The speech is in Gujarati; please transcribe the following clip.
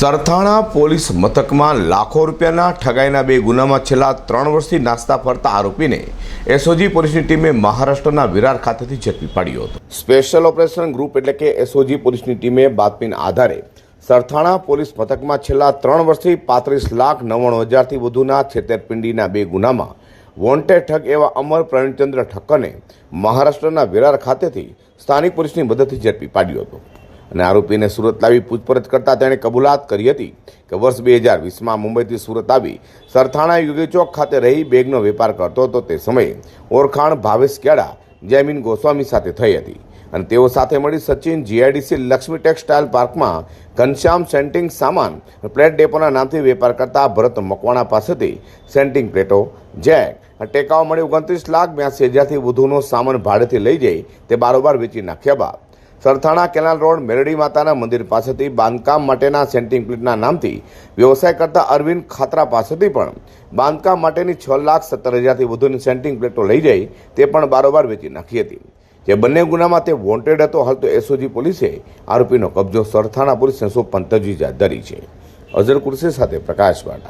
સરથાણા પોલીસ મથકમાં લાખો રૂપિયાના ઠગાઈના બે ગુનામાં છેલ્લા ત્રણ વર્ષથી નાસ્તા ફરતા આરોપીને એસઓજી પોલીસની ટીમે મહારાષ્ટ્રના વિરાર ખાતેથી ઝડપી પાડ્યો હતો. સ્પેશિયલ ઓપરેશન ગ્રુપ એટલે કે એસઓજી પોલીસની ટીમે બાતમીના આધારે સરથાણા પોલીસ મથકમાં છેલ્લા ત્રણ વર્ષથી પાંત્રીસ લાખ નવ્વાણું હજારથી વધુના છેતરપિંડીના બે ગુનામાં વોન્ટેડ ઠગ એવા અમર પ્રવીણચંદ્ર ઠક્કરને મહારાષ્ટ્રના વિરાર ખાતેથી સ્થાનિક પોલીસની મદદથી ઝડપી પાડ્યો હતો. અને આરોપીને સુરત લાવી પૂછપરછ કરતા તેણે કબૂલાત કરી હતી કે વર્ષ બે હજાર વીસમાં મુંબઈથી સુરત આવી સરથાણા યુગી ખાતે રહી બેગનો વેપાર કરતો હતો તે સમયે ઓળખાણ ભાવેશ કેળા, જયમીન ગોસ્વામી સાથે થઈ હતી. અને તેઓ સાથે મળી સચિન જીઆઈડીસી લક્ષ્મી ટેક્સટાઇલ પાર્કમાં ઘનશ્યામ સેન્ટિંગ સામાન પ્લેટ ડેપોના નામથી વેપાર કરતા ભરત મકવાણા પાસેથી સેન્ટિંગ પ્લેટો, જેક ટેકાઓ મળી ઓગણત્રીસ લાખ બ્યાસી હજારથી વધુનો સામાન ભાડેથી લઈ જઈ તે બારોબાર વેચી નાખ્યા બાદ. સરથાણા કેનાલ રોડ મેરડી માતાના મંદિર પાસેથી બાંધકામ માટેના સેન્ટિંગ પ્લેટના નામથી વ્યવસાય કરતા અરવિંદ ખાતરા પાસેથી પણ બાંધકામ માટેની છ લાખ સત્તર હજારથી વધુની સેન્ટિંગ પ્લેટો લઈ જઈ તે પણ બારોબાર વેચી નાખી હતી. જે બંને ગુનામાં તે વોન્ટેડ હતો, હાલ તો એસઓજી પોલીસે આરોપીનો કબજો સરથાણા પોલીસને સોંપવાની તજવીજ હાથ ધરી છે. અઝર કુરશી સાથે પ્રકાશ વાળા